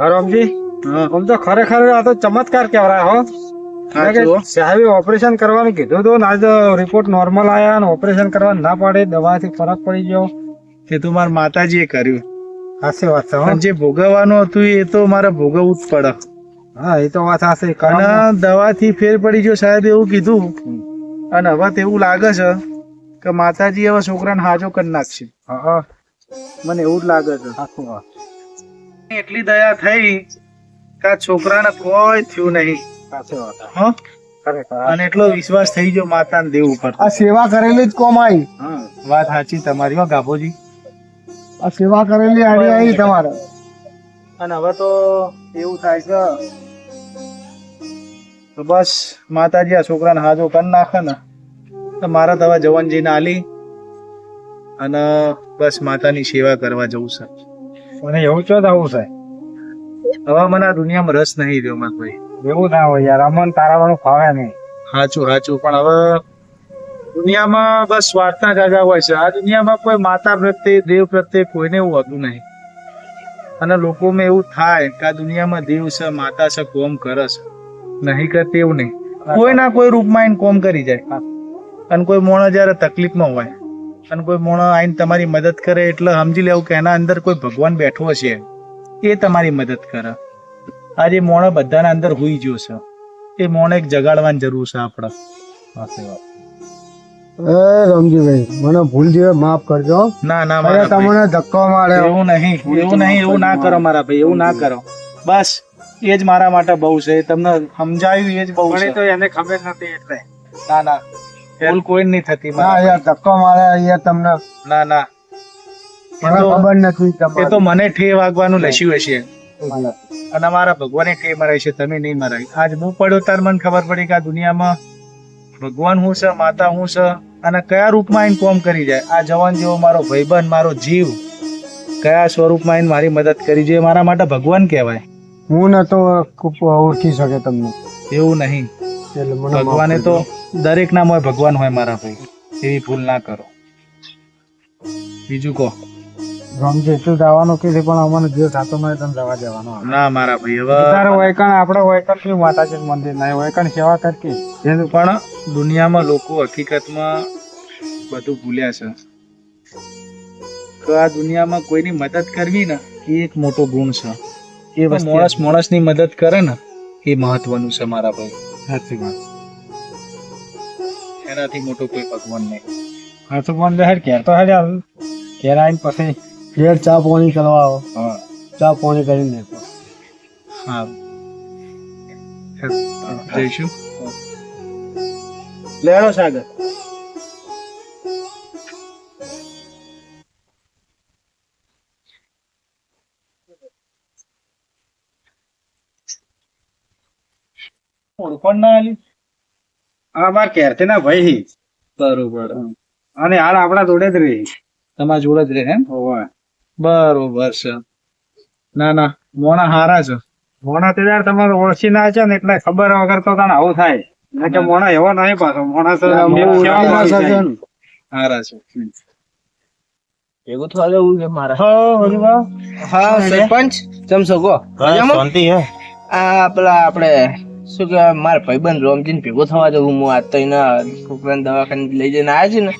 રમજી આમ તો ખરેખર આ તો ચમત્કાર કહેવાય હો. સાહેબ ઓપરેશન કરવાનું કીધું તો આજે રિપોર્ટ નોર્મલ આયા અને ઓપરેશન કરવા ના પાડે દવાથી ફરક પડી ગયો. તે તો મારા માતાજીએ કર્યું. સાચી વાત છે જે ભોગવવાનું હતું એ તો મારે ભોગવવું જ પડે. હા એ તો વાત હાસી અને દવાથી ફેર પડી ગયો સાહેબ એવું કીધું. અને હવે તો એવું લાગે છે કે માતાજી હવે છોકરાને હાજો કરી નાખશે. હા. મને એવું જ લાગે છે. હાચું વાત. એટલી દયા થઈ કે છોકરાને કોઈ થયું નહીં. અને એટલો વિશ્વાસ થઈ ગયો માતા દેવ ઉપર. આ સેવા કરેલી જ કોમ આવી. વાત સાચી તમારી ગાભોજી. આ સેવા કરેલી આડી આવી તમારે. અને હવે તો એવું થાય છે. તો બસ માતાજી આ છોકરાને હાજો કરી નાખે ને. તો મારા દવા જવાનજીને આલી. અને બસ માતાની સેવા કરવા જવું છે. મને એવું ચો થવું છે? હવે મને આ દુનિયામાં રસ નહીં રહ્યો મત ભાઈ. એવું ના હોય યાર અમન તારા વાળું ફાવે નહીં. સાચું સાચું પણ હવે દુનિયામાં બસ સ્વાર્થના જાગા હોય છે. આ દુનિયામાં કોઈ માતા પ્રત્યે દેવ પ્રત્યે કોઈને એવું હોતું નહીં. અને લોકોમાં એવું થાય કે આ દુનિયામાં દેવ છે માતા છે કોમ કરે છે. નહીં કરતી એવું નહીં. કોઈ ના કોઈ રૂપમાં એને કોમ કરી જાય. અને કોઈ મોણો જ્યારે તકલીફમાં હોય. અને કોઈ મોણો આઈને તમારી મદદ કરે એટલે સમજી લેવું કે એના અંદર કોઈ ભગવાન બેઠો છે એ તમારી મદદ કરે. આજે મોણો બધાના અંદર હોઈ ગયો છે. એ મોણે એક જગાડવાની જરૂર છે આપણે. રમજીભાઈ મને ભૂલ જે માફ કરજો. ના ના મારા તમને ધક્કો માર્યો. એવું નહીં એવું નહીં એવું ના કરો મારા ભાઈ એવું ના કરો. બસ એ જ મારા માટે બહુ છે. તમને સમજાયું એ જ બહુ તો એને ખબર નથી એટલે. ના ના. ભૂલ કોઈ નહીં થતી ના યાર ધક્કો મારે યાર તમને. ના ના. મને ખબર નથી એ તો મને ઠે વાગવાનું લસ્યું હશે. અને મારા ભગવાને ઠે મરાય છે તમે નહીં મરાય. આજ હું પડ્યો તાર મને ખબર પડી કે આ દુનિયામાં ભગવાન હું છે માતા હું છે અને કયા રૂપમાં એને કોમ કરી જાય? આ જવાન જેવો મારો ભાઈબંધ મારો જીવ કયા સ્વરૂપમાં એને મારી મદદ કરી જોઈએ મારા માટે ભગવાન કહેવાય. હું નતો ખૂબ ઓળખી શકે તમને. એવું નહીં. એટલે મને ભગવાને તો દરેક નામ હોય ભગવાન હોય મારા ભાઈ. એવી ભૂલ ના કરો. બીજું કહો. રમજી તું જવાનું પણ અમને જે સાતો મળે તને જવા દેવાનો ના મારા ભાઈ તારે વૈકણ આપણે વૈકણ કયું માતાજી મંદિર નહીં વૈકણ સેવા કરતી. જેનું પણ દુનિયામાં લોકો હકીકતમાં બધું ભૂલ્યા છે. તો આ દુનિયામાં કોઈની મદદ કરવી ને એ એક મોટો ગુણ છે. એ માણસ માણસની મદદ કરે ને એ મહત્વનું છે મારા ભાઈ. સાચી વાત. એનાથી મોટો કોઈ ભગવાન નહીં. હા તો મને હેડ ઘેર તો હેડ હાલ. ઘેર આવીને પછી ઘેર ચા પાણી કરવા આવો. હા. ચા પાણી કરીને હા. જઈશું. લેડો સાગર. ઓળખણ ના આલી? આ માર ઘેરથી ના ભાઈ બરોબર. અને હાલ આપણા જોડે જ રહી. તમારા જોડે જ રહે એમ? બરોબર છે. ના ના. મોણા હારા છે. મોણા તો યાર તમારે ઓળખી ના છે ને એટલે ખબર વગર તો તને આવું થાય. કે મોણા એવો નહીં પાછો. મોણા હારા છે. એવું છે મારે. હા સરપંચ. ચમ છો કહો મજામાં? આ પેલા આપણે શું કે મારા ભાઈબંધ રોમજીન ભેગો થવા જવું હું આજ તો એના છોકરાને દવાખાને લઈ જઈને આવ્યા છે ને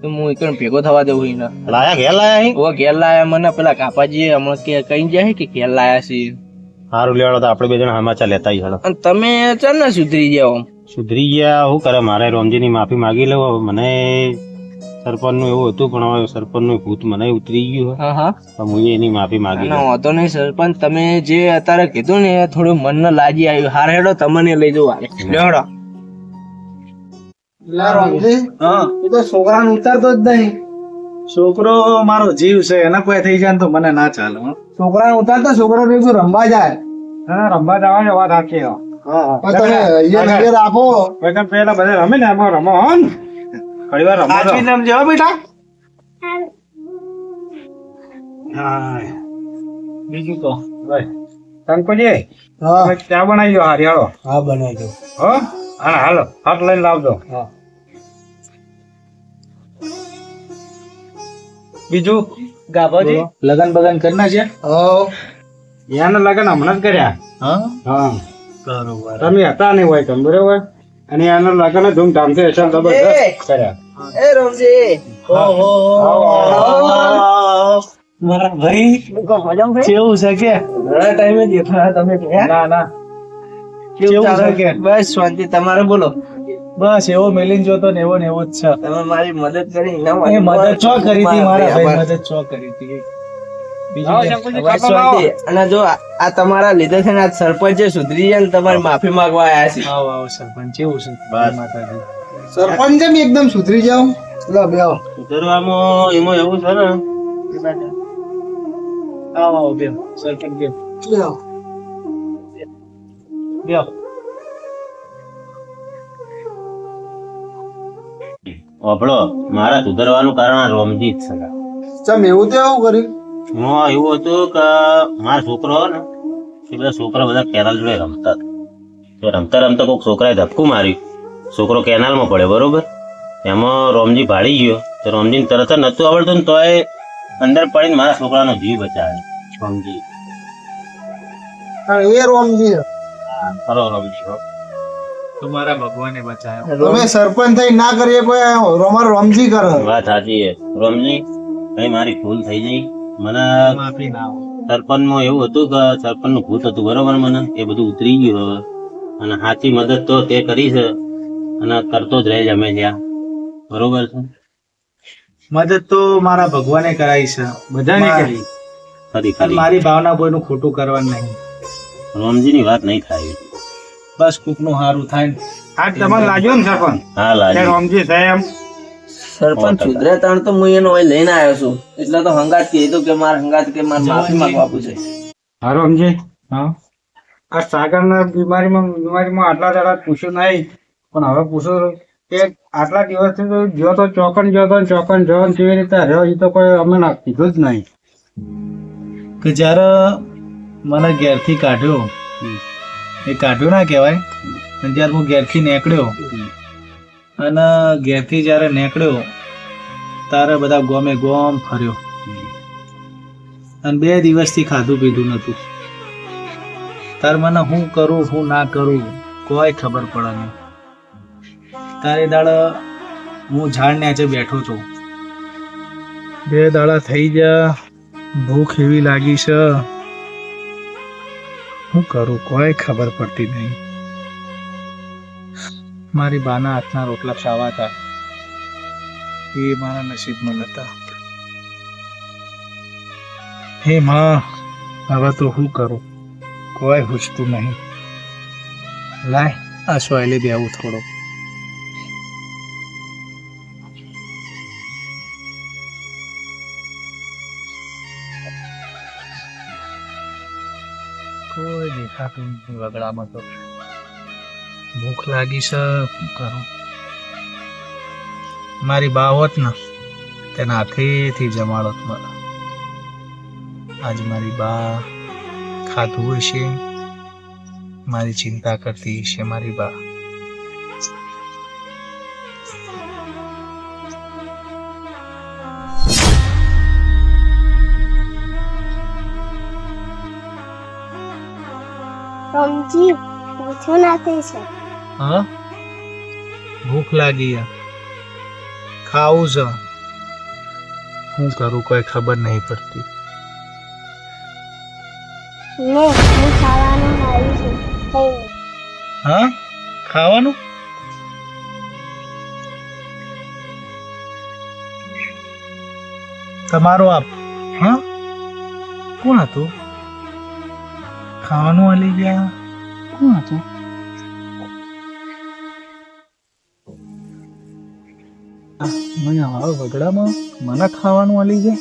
તો હું એક ભેગો થવા જવું એના લાયા ઘેર લાયા ઓ ઘેર લાયા મને પેલા કાપાજી હમણાં કે કઈ જાય કે ઘેર લાયા છે. સારું લેવાડો તો આપણે બે જણા સમાચાર લેતા હેડો અને તમે ચાલ ને સુધરી જાઓ. સુધરી ગયા શું કરે મારે રોમજીની માફી માગી લેવો મને સરપંચનું એવું હતું પણ હવે સરપંચનું ભૂત મને ઉતરી ગયું હા હા. એની માફી માંગી ના વાંધો નહીં સરપંચ તમે જે અત્યારે કીધું ને થોડું મનને લાગી આવ્યું. હારે હેડો તમને લઈ જવું હારે. હેડો. હા. એ તો છોકરાને ઉતારતો જ નહીં. છોકરો મારો જીવ છે એના કોઈ થઈ જાય ને તો મને ના ચાલે હો. છોકરાને ઉતારતો છોકરો ભેગું રમવા જાય. હા રમવા જવાની વાત સાચી હા. તમે અહીંયા નજર આપો. પેલા બધા રમે ને એમાં રમો હો ને. ઘણી વાર રમો તો. નામ જેવો બેટા? હા. બીજું ભાઈ ચા બનાવી દો હારી હા બનાવી દો હો? હા હાલો હાથ લઈને લાવજો. બીજું ગાભાજી? લગન બગન કરના છે? એના લગન હમણાં જ કર્યા? હા. હા. બરોબર. તમે હતા નહીં હોય તમે બરોબર અને એના લગ્ન ધૂમધામથી હશે જબરદસ્ત કર્યા એ રમજી મારા ભાઈ કેવું છે કે ઘણા ટાઈમે દેખા તમે ના ના કેવું છે કે? બસ શાંતિ તમારે બોલો બસ એવો મેલીન જોતો ને એવો ને એવો જ છે તમે મારી મદદ કરી મદદ ચો કરી હતી મારા ભાઈ મદદ ચો કરી હતી અને જો આ તમારા લીધે છે ને આ સરપંચે સુધરી જાય ને તમારે માફી માંગવા આવ્યા છે. આવો આવો સરપંચ કેવું છે. માતાજી. સરપંચ જેમ એકદમ સુધરી જાવ લો બે આવો. સુધારવામાં એમાં એવું છે ને. આવો આવો સરપંચ બે. આવો. મારા સુધરવાનું કારણ આ રોમજી જ છે. ચમ એવું તો એવું કર્યું? એમાં એવું હતું કે મારા છોકરો ને એ બધા છોકરા બધા કેનાલ જોડે રમતા. તો રમતા રમતા કોઈક છોકરાએ ધપકું માર્યું. છોકરો કેનાલમાં પડ્યો બરોબર? એમાં રોમજી ભાડી ગયો. તો રોમજીને તરત જ નહોતું આવડતું ને તોય અંદર પડીને મારા છોકરાનો જીવ બચાવ્યો. રોમજી. હા, એ રોમજી. હા, ખરો રોમજી હો. તમારા ભગવાને બચાવ્યો. તમે સરપંચ થઈ ના કરીએ કોઈ અમારો રોમજી કરો. વાત સાચી છે. રોમજી કઈ મારી ભૂલ થઈ ગઈ મને માફી ના સરપંચમાં એવું હતું કે સરપંચનું ભૂત હતું બરોબર મને? એ બધું ઉતરી ગયું હવે. અને સાચી મદદ તો તે કરી છે. અને કરતો જ રહે છે અમે ત્યાં બરોબર છે? મદદ તો મારા ભગવાને કરાઈ છે. બધાને મારી. કરી. ખરી ખરી મારી ભાવના કોઈનું ખોટું કરવાનું નહીં. રોમજીની વાત નહીં થાય. બસ કોકનું સારું થાય આજ તમને લાગ્યો ને સરપંચ? હા લાગ્યો. રોમજી એમ સરપંચ સુધરે તાણ તો હું એનો લઈને આવ્યો છું. એટલે તો હંગાત કીધું કે મારે હંગાત કે માર માફી માંગવા આપું છે. હા રોમજી હા. આ સાગરના બીમારીમાં બીમારીમાં આટલા દાડા પૂછ્યું નહીં પણ હવે પૂછો કે આટલા દિવસથી તો જો તો ચોકન જો તો ચોકન જો ને કેવી રીતે રહ્યો એ તો કોઈ અમે ના કીધું જ નહીં. કે જ્યારે મને ઘેરથી કાઢ્યો એ કાઢ્યો ના કહેવાય અને જ્યારે હું ઘેરથી નીકળ્યો અને ઘેરથી જ્યારે નીકળ્યો, તારે બધા ગોમે ગોમ ફર્યો. અને બે દિવસથી ખાધું પીધું નતું તાર મને હું કરું, હું ના કરું, કોઈ ખબર પડે નહીં. તારે દાડ હું ઝાડ નીચે બેઠો છું. બે દાડા થઈ ગયા, ભૂખ એવી લાગી છે. હું કરું, કોઈ ખબર પડતી નહીં. મારી બાના હાથના રોટલા ખાવા હતા. એ મારા નસીબમાં નતા. હે માં, હવે તો હું કરું? કોઈ હુસતું નહીં. લાય, આ સોયલે બેવું થોડો. કોઈ દેખાતું વગડામાં તો. ભૂખ લાગી છે, શું કરું? મારી બા હોત ને તેના હાથેથી જમાડો મને આજ મારી બા ખાધું હશે મારી ચિંતા કરતી હશે મારી બા. સમજી પૂછું નથી છે. હા? ભૂખ લાગી છે ખાવું છે શું કરું કોઈ ખબર નહીં પડતી. હા ખાવાનું તમારો આપ હા? કોણ હતું? ખાવાનું અલી ગયા? કોણ હતું? મને વગડામાં મને ખાવાનું આલી છે?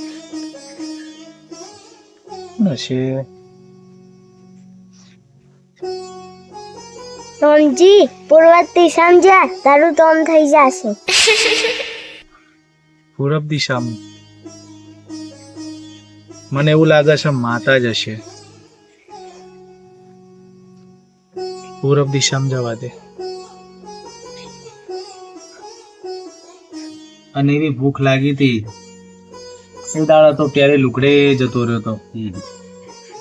સમજી પૂર્વથી સમજ્યા તારું તો થઈ જશે. પૂરબ દિશામાં. મને એવું લાગે છે માતા જ હશે. પૂરબ દિશામાં જવા દે. અને એવી ભૂખ લાગી હતી. એ દાડા તો ત્યારે લુકડે જતો રહ્યો તો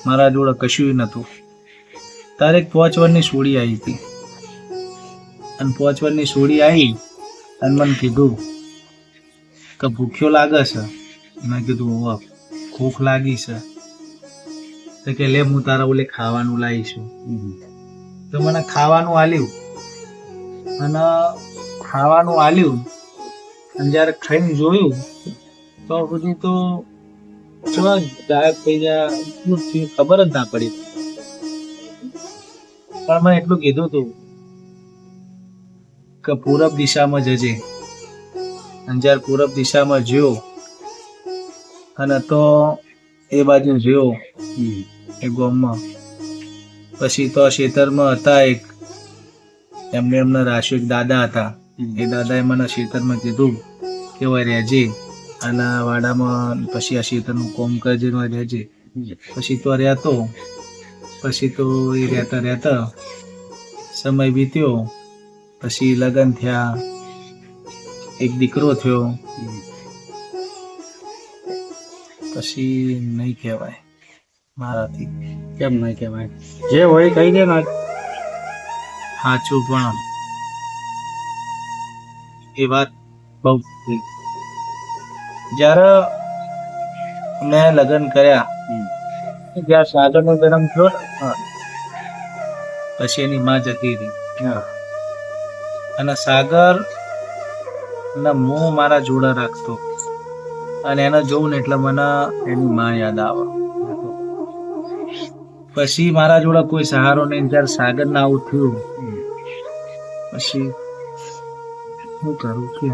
મારા જોડે કશું નહોતું. તારે એક પાંચ વર્ષની સોડી આવી હતી. અને પાંચ સોડી આવી અને મને કીધું કે ભૂખ્યો લાગે છે. મેં કીધું હોવા ભૂખ લાગી છે. તો કે લે હું તારા ઓલે ખાવાનું લાવીશું. તો મને ખાવાનું આલ્યું. અને ખાવાનું આલ્યું અને જ્યારે ખાઈને જોયું, તો સુધી તો કેવા ગાયબ થઈ ગયા ખબર જ ના પડી. પણ મેં એટલું કીધું તું કે પૂરબ દિશામાં જજે. અને જ્યારે પૂરબ દિશામાં જોયો, અને તો એ બાજુ જોયો, એ ગોમમાં. પછી તો ખેતરમાં હતા એક, એમને એમના રાશિક દાદા હતા. એ દાદાએ મને ખેતરમાં કીધું કે ઓય રહેજે. અને વાડામાં પછી આ ખેતરનું કોમ કરજે ને રહેજે. પછી તો રહેતો. પછી તો એ રહેતા રહેતા સમય વીત્યો. પછી લગ્ન થયા. એક દીકરો થયો. પછી નહીં કહેવાય. મારાથી. કેમ નહીં કહેવાય? જે હોય કહી દે ને. સાચું પણ એ વાત બહુ જ્યારે મેં લગ્ન કર્યા જ્યાં સાગરનો જન્મ થયો પછી એની માં જતી હતી. અને સાગર ના હું મારા જોડા રાખતો. અને એને જોઉં ને એટલે મને એની માં યાદ આવે. પછી મારા જોડે કોઈ સહારો નહીં. જ્યારે સાગર ના આવું થયું પછી શું કરું કે?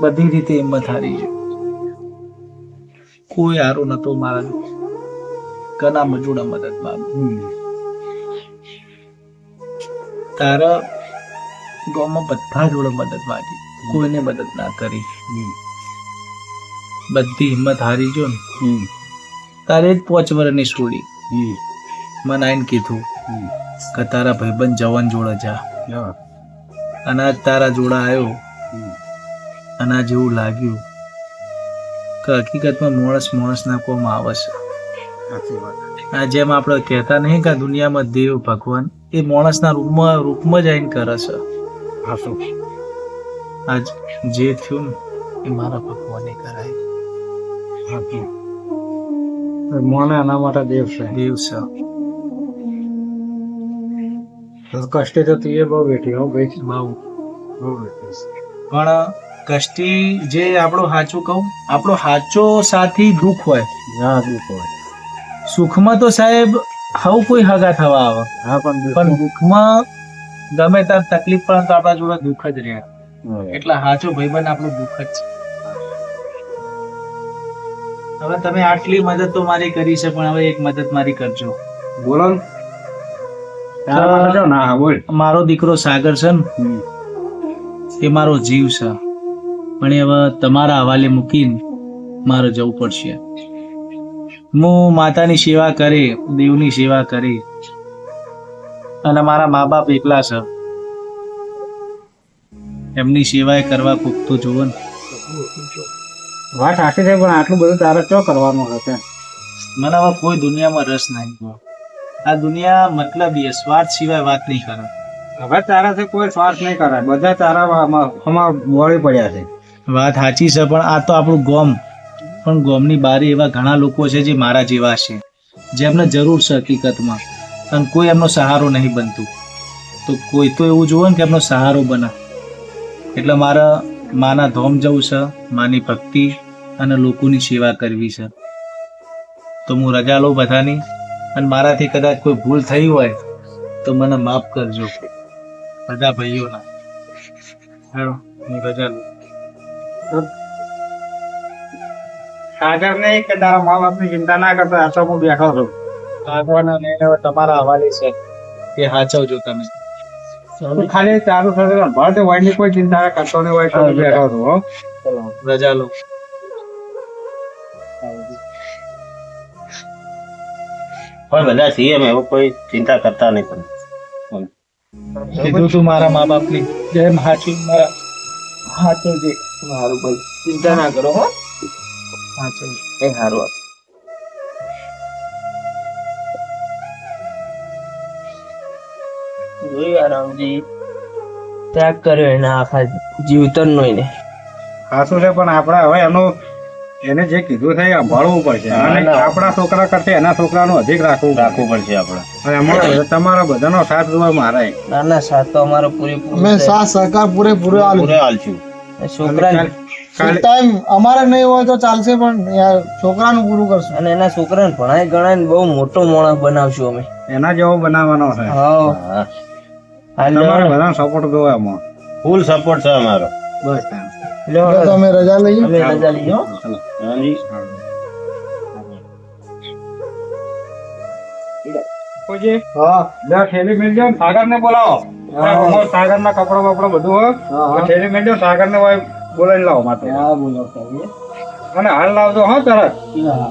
બધી રીતે હિંમત હારી છે. કોઈ હારો નતો મારા. કના મજૂડા મદદ માંગુ તારા ગામમાં બધા જોડે મદદ માંગી. કોઈને મદદ ના કરી. બધી હિંમત હારી જો ને. તારે જ પોચ વર્ષની છોડી. મને આઈને કીધું કે તારા ભાઈબંધ જવાન જોડે જા. અને આજ તારા જોડા આવ્યો અને આ જેવું લાગ્યું કે હકીકતમાં માણસ માણસના કોમ આવે છે આ જેમ આપણે કહેતા નહીં કે દુનિયામાં દેવ ભગવાન એ માણસના રૂપમાં રૂપમાં જ આવીને કરે છે. આજ જે થયું ને એ મારા ભગવાને કરાય. મને એના માટે દેવ છે. દેવ છે. કષ્ટે તો તું એ બહુ બેઠી હું ભાઈ બહુ બહુ બેઠી પણ કષ્ટી જે આપણો સાચું કહું આપણો સાચો સાથી દુઃખ હોય. હા દુઃખ હોય. સુખમાં તો સાહેબ હવ કોઈ હગા થવા આવે. હા પણ પણ દુઃખમાં ગમે ત્યાં તકલીફ પણ તો આપણા જોડે દુઃખ જ રહે. દુઃખ એટલે સાચો ભાઈબંધ આપણું દુઃખ જ છે. હવે તમે આટલી મદદ તો મારી કરી છે પણ હવે એક મદદ મારી કરજો. બોલો ને. મારો દીકરો સાગર છે ને એ મારો જીવ છે. પણ હવે તમારા હવાલે મૂકીને મારે જવું પડશે. હું માતાની સેવા કરી દેવની સેવા કરી. અને મારા મા બાપ એકલા છે. એમની સેવાએ કરવા ખૂબતો જુઓ ને. વાત સાચી છે પણ આટલું બધું તારે ચો કરવાનું હશે? મને હવે કોઈ દુનિયામાં રસ નહીં આ દુનિયા મતલબ એ સ્વાર્થ સિવાય વાત નહીં કરે. હવે તારાથી કોઈ સ્વાર્થ નહીં કરે. બધા તારા હમણાં વળી પડ્યા છે. વાત સાચી છે પણ આ તો આપણું ગોમ. પણ ગોમની બારી એવા ઘણા લોકો છે જે મારા જેવા છે જેમને જરૂર છે હકીકતમાં. અને કોઈ એમનો સહારો નહીં બનતું. તો કોઈ તો એવું જોવે ને કે એમનો સહારો બને. એટલે મારા માના ધોમ જવું છે માની ભક્તિ અને લોકોની સેવા કરવી છે. તો હું રજા લઉં બધાની. અને મારાથી કદાચ કોઈ ભૂલ થઈ હોય તો મને માફ કરજો. બધા ભાઈઓના. હેલો હું રજા લઉં. સાગર નહીં કે તારા મા બાપની ચિંતા ના કરતા આ તો હું બેઠો છું. આગવાના લઈને હવે તમારા હવાલે છે. એ હાચવજો તમે. ખાલી તારું થશે ભર તે વાયની કોઈ ચિંતા કરતો નહીં હોય તો બેઠો છું હો. રજા લો પણ બધા છીએ અમે એવો કોઈ ચિંતા કરતા નહીં પણ. કીધું તું મારા મા બાપની જેમ હાચી મારા હાચો જે. સારું ભાઈ ચિંતા ના કરો હો. હાચો એ સારું આપ. રામજી? ત્યાગ કર્યો એના આખા જીવતર નો એને. સાચું છે પણ આપણા હવે એનું એને જે કીધું છે એ સંભાળવું પડશે. અને આપણા છોકરા કરતા એના છોકરાનું અધિક રાખવું રાખવું પડશે આપણે. અને તમારા બધાનો સાથ જોવા મારે. ના સાથ તો અમારો પૂરેપૂરો અમે સાથ સરકાર પૂરેપૂરો આલું પૂરે હાલશું અને છોકરાને કાલે ટાઈમ અમારે નહીં હોય તો ચાલશે પણ યાર છોકરાનું પૂરું કરશું. અને એના છોકરાને ભણાય ગણાય બહુ મોટો માણસ બનાવશું અમે. એના જેવો બનાવવાનો છે. હા. હા. તમારે. બધાનો સપોર્ટ જોવે એમાં. ફૂલ સપોર્ટ છે અમારો. બસ લ્યો. રજા લઈ રજા લઈ હો. રામજી હા. લે થેલી મેળજો સાગર ને બોલાવો. સાગર ના કપડા બપડા બધું થેલી મેળજો સાગર ને બોલાવી લાવો માટે હા બોલો સાહેબ. અને હાલ લાવજો હા તરત. હા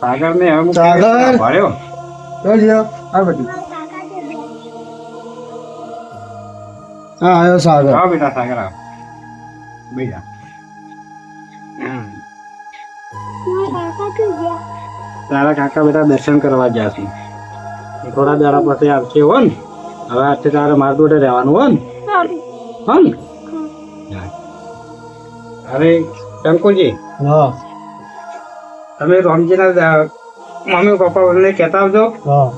સાગર ને હવે સાગર! ભર્યો તો આ બધી. હા આવ્યો સાગર. હા બેટા સાગર આવ. બેટા તારા કાકા બેટા દર્શન કરવા ગયા છે. થોડા દાડા પછી આવશે હો ને? હવે આજથી તારે માર જોડે રહેવાનું હો ને? હો ને? અરે શંકુજી. હા. તમે રામજીના મમ્મી પપ્પા બધાને કહેતા આવજો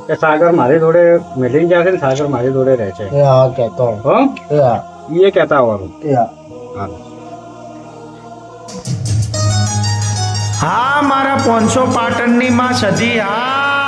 કે સાગર મારી જોડે મિલિંગ જશે ને સાગર મારી જોડે રહે છે. એ હા કહેતો હો. એ કહેતા આવવાનું. હા. હા હા મારા પોનસો પાટણની માં સધી હા.